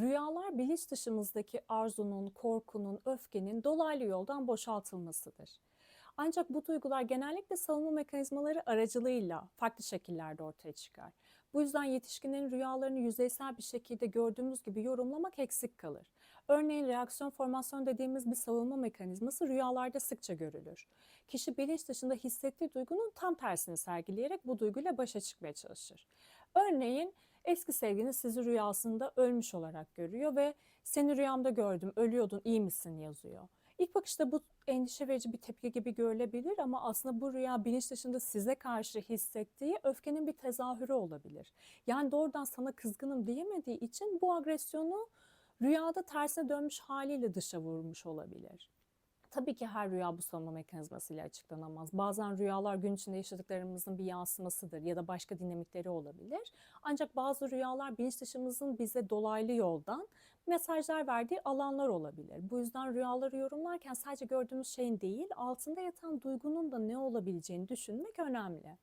Rüyalar bilinç dışımızdaki arzunun, korkunun, öfkenin dolaylı yoldan boşaltılmasıdır. Ancak bu duygular genellikle savunma mekanizmaları aracılığıyla farklı şekillerde ortaya çıkar. Bu yüzden yetişkinlerin rüyalarını yüzeysel bir şekilde gördüğümüz gibi yorumlamak eksik kalır. Örneğin reaksiyon formasyon dediğimiz bir savunma mekanizması rüyalarda sıkça görülür. Kişi bilinç dışında hissettiği duygunun tam tersini sergileyerek bu duyguyla başa çıkmaya çalışır. Örneğin eski sevgiliniz sizi rüyasında ölmüş olarak görüyor ve seni rüyamda gördüm, ölüyordun, iyi misin yazıyor. İlk bakışta bu endişe verici bir tepki gibi görülebilir ama aslında bu rüya bilinç dışında size karşı hissettiği öfkenin bir tezahürü olabilir. Yani doğrudan sana kızgınım diyemediği için bu agresyonu rüyada tersine dönmüş haliyle dışa vurmuş olabilir. Tabii ki her rüya bu savunma mekanizmasıyla açıklanamaz. Bazen rüyalar gün içinde yaşadıklarımızın bir yansımasıdır ya da başka dinamikleri olabilir. Ancak bazı rüyalar bilinç dışımızın bize dolaylı yoldan mesajlar verdiği alanlar olabilir. Bu yüzden rüyaları yorumlarken sadece gördüğümüz şeyin değil, altında yatan duygunun da ne olabileceğini düşünmek önemli.